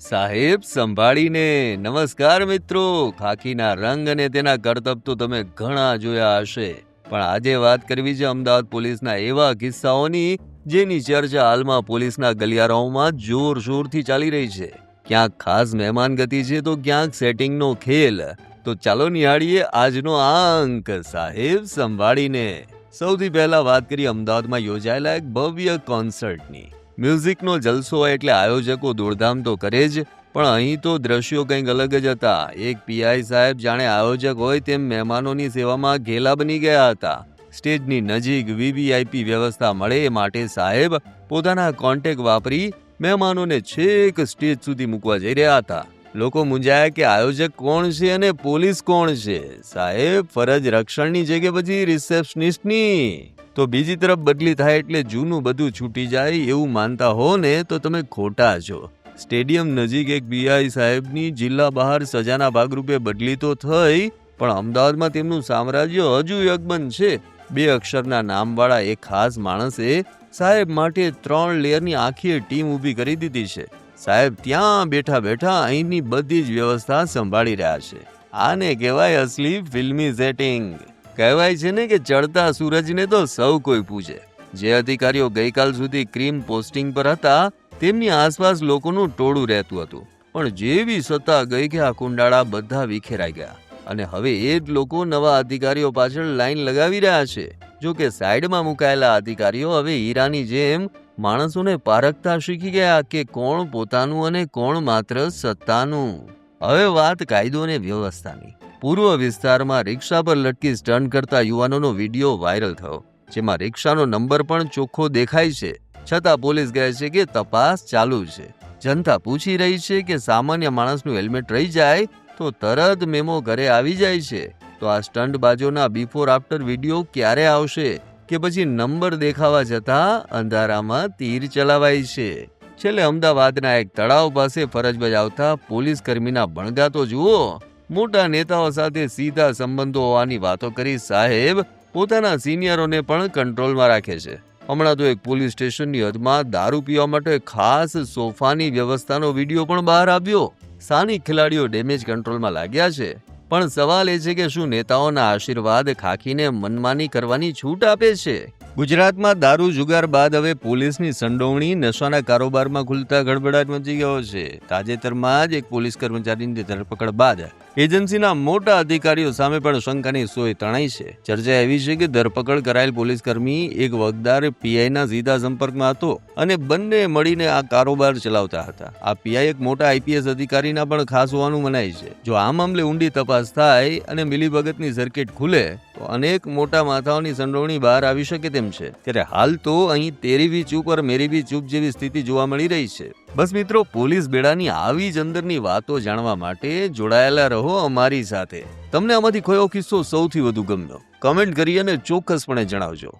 સાહેબ, સંભાળીને. નમસ્કાર મિત્રો. ખાખીના રંગ અને તેના કરતબ તો તમે ઘણા જોયા હશે. પણ આજે વાત કરવી છે અમદાવાદ પોલીસના એવા કિસ્સાઓની, જેની ચર્ચા હાલમાં પોલીસના ગલિયારાઓમાં જોરશોરથી ચાલી રહી છે. ક્યાંક ખાસ મહેમાન ગતિ છે તો ક્યાંક સેટિંગનો ખેલ. તો ચાલો નિહાળીએ આજનો આ અંક. સાહેબ, સંભાળીને. સૌથી પહેલા વાત કરી અમદાવાદમાં યોજાયેલા એક ભવ્ય કોન્સર્ટની મ્યુઝિકનો જલસો હોય એટલે આયોજકો દોડધામ તો કરે જ, પણ અહીં તો દ્રશ્યો કંઈક અલગ જ હતા. એક પીઆઈ સાહેબ જાણે આયોજક હોય તેમ મહેમાનોની સેવામાં ઘેલા બની ગયા હતા. સ્ટેજની નજીક વીવીઆઈપી વ્યવસ્થા મળે એ માટે સાહેબ પોતાના કોન્ટેક વાપરી મહેમાનોને છેક સ્ટેજ સુધી મૂકવા જઈ રહ્યા હતા. લોકો મૂંઝાયા કે આયોજક કોણ છે અને પોલીસ કોણ છે? સાહેબ, ફરજ રક્ષણની જગ્યા પછી રિસેપ્શનિસ્ટની? તો બીજી તરફ બદલી થાય એટલે જૂનું બધું છૂટી જાય એવું માનતા હો ને તો તમે ખોટા છો. સ્ટેડિયમ નજીક એક બીઆઈ સાહેબની જિલ્લા બહાર સજાના ભાગરૂપે બદલી તો થઈ, પણ અમદાવાદમાં તેમનું સામ્રાજ્ય હજુ યગબંધ છે. બે અક્ષરના નામવાળા એક ખાસ માણસે સાહેબ માટે ત્રણ લેયરની આખી ટીમ ઊભી કરી દીધી છે. સાહેબ, ત્યાં બેઠા બેઠા અહીંની બધી જ વ્યવસ્થા સંભાળી રહ્યા છે. આને કહેવાય અસલી ફિલ્મી સેટિંગ. કહેવાય છે ને કે ચડતા સૂરજને તો સૌ કોઈ પૂછે જે અધિકારીઓ ગઈકાલ સુધી ક્રીમ પોસ્ટિંગ પર હતા, તેમની આસપાસ લોકોનું ટોળું રહેતું હતું. પણ જેવી સત્તા ગઈ કે આ કુંડાળા બધા વિખેરાઈ ગયા. અને હવે એ જ લોકો નવા અધિકારીઓ પાછળ લાઈન લગાવી રહ્યા છે. જો કે સાઈડમાં મુકાયેલા અધિકારીઓ હવે હીરાની જેમ માણસોને પારખતા શીખી ગયા કે કોણ પોતાનું અને કોણ માત્ર સત્તાનું. હવે વાત કાયદો અને વ્યવસ્થાની. પૂર્વ વિસ્તારમાં રિક્ષા પર લટકી સ્ટન કરતા યુવાનોનો વીડિયો વાયરલ થયો, જેમાં રિક્ષાનો નંબર પણ ચોખ્ખો દેખાય છે. છતાં પોલીસ કહે છે કે તપાસ ચાલુ છે. જનતા પૂછી રહી છે કે સામાન્ય માણસનું હેલ્મેટ રહી જાય તો તરત મેમો ઘરે આવી જાય છે. તો આ સ્ટન્ટ બાજુના બિફોર આફ્ટર વીડિયો ક્યારે આવશે? કે પછી નંબર દેખાવા જતાં અંધારામાં તીર ચલાવાય છે. છેલ્લે અમદાવાદના એક તળાવ પાસે ફરજ બજાવતા પોલીસ કર્મીના બણગા તો જુઓ. મોટા નેતાઓ સાથે સીધા સંબંધો હોવાની વાતો કરી સાહેબ પોતાના સિનિયરોને પણ કંટ્રોલમાં રાખે છે. હમણાં તો એક પોલીસ સ્ટેશનની હદમાં દારૂ પીવા માટે ખાસ સોફાની વ્યવસ્થાનો વીડિયો પણ બહાર આવ્યો. સ્થાનિક ખેલાડીઓ ડેમેજ કંટ્રોલમાં લાગ્યા છે. પણ સવાલ એ છે કે શું નેતાઓના આશીર્વાદ ખાખીને મનમાની કરવાની છૂટ આપે છે? ગુજરાતમાં દારૂ જુગાર બાદ હવે પોલીસની સંડોવણી. નશાના કારોબારમાં ખુલતા ગડબડાટ મચી ગયો છે. તાજેતરમાં જ એક પોલીસ કર્મચારીની ધરપકડ બાદ એજન્સીના મોટા અધિકારીઓ સામે પણ શંકાની સોય તણાઈ છે. ચર્ચા એવી છે કે ધરપકડ કરાયેલ પોલીસ કર્મી એક વગદાર પીઆઈના સીધા સંપર્કમાં હતો અને બંને મળીને આ કારોબાર ચલાવતા હતા. આ પીઆઈ એક મોટા આઈપીએસ અધિકારીના પણ ખાસ હોવાનું મનાય છે. જો આ મામલે ઊંડી તપાસ થાય અને મિલીભગતની સર્કિટ ખુલે અનેક મોટા માથાઓની સંડોવણી બહાર આવી શકે તેમ છે. ત્યારે હાલ તો અહીં તેરી બી ચૂપ ઓર મેરી બી ચૂપ જેવી સ્થિતિ જોવા મળી રહી છે. બસ મિત્રો, પોલીસ બેડાની આવી જ અંદરની વાતો જાણવા માટે જોડાયેલા રહો અમારી સાથે. તમને આમાંથી કયો કિસ્સો સૌથી વધુ ગમ્યો? કમેન્ટ કરી અને ચોક્કસપણે જણાવજો.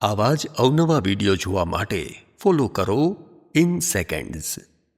આવા જ અવનવા વીડિયો જોવા માટે ફોલો કરો ઇન સેકન્ડ્સ